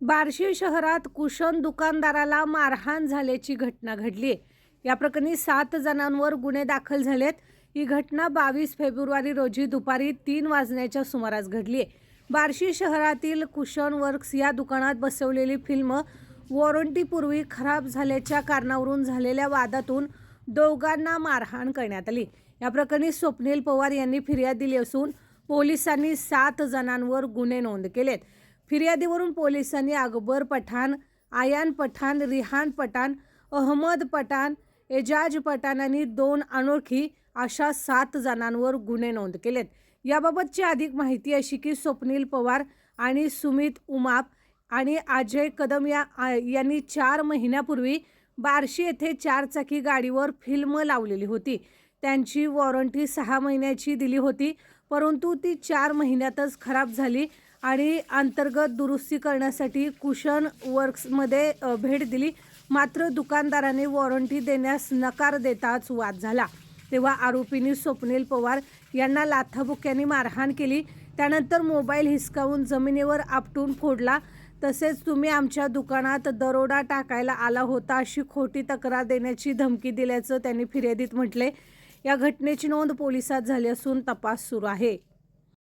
बार्शी शहरात कुशन दुकानदाराला मारहाण झाल्याची घटना घडली. या प्रकरणी सात जणांवर गुन्हे दाखल झालेत. ही घटना बावीस फेब्रुवारी रोजी दुपारी तीन वाजण्याच्या सुमारास घडली. बार्शी शहरातील कुशन वर्क्स या दुकानात बसवलेली फिल्म वॉरंटीपूर्वी खराब झाल्याच्या कारणावरून झालेल्या वादातून दोघांना मारहाण करण्यात आली. या प्रकरणी स्वप्नील पवार यांनी फिर्याद दिली असून पोलिसांनी सात जणांवर गुन्हे नोंद केलेत. फिर्यादीवरून पोलिसांनी अकबर पठाण आयान पठाण रिहान पठाण अहमद पठाण एजाज पठाण आणि दोन अनोळखी अशा सात जणांवर गुन्हे नोंद केलेत. याबाबतची अधिक माहिती अशी की स्वप्नील पवार आणि सुमित उमाप आणि अजय कदम या यांनी चार महिन्यापूर्वी बार्शी येथे चारचाकी गाडीवर फिल्म लावलेली होती. त्यांची वॉरंटी सहा महिन्याची दिली होती परंतु ती चार महिन्यातच खराब झाली. आणि अंतर्गत दुरुस्ती करण्यासाठी कुशन वर्क्समध्ये भेट दिली. मात्र दुकानदाराने वॉरंटी देण्यास नकार देताच वाद झाला. तेव्हा आरोपींनी स्वप्नील पवार यांना लाथाबुक्यांनी मारहाण केली. त्यानंतर मोबाईल हिसकावून जमिनीवर आपटून फोडला. तसेच तुम्ही आमच्या दुकानात दरोडा टाकायला आला होता अशी खोटी तक्रार देण्याची धमकी दिल्याचं त्यांनी फिर्यादीत म्हटले. या घटनेची नोंद पोलिसात झाली असून तपास सुरू आहे.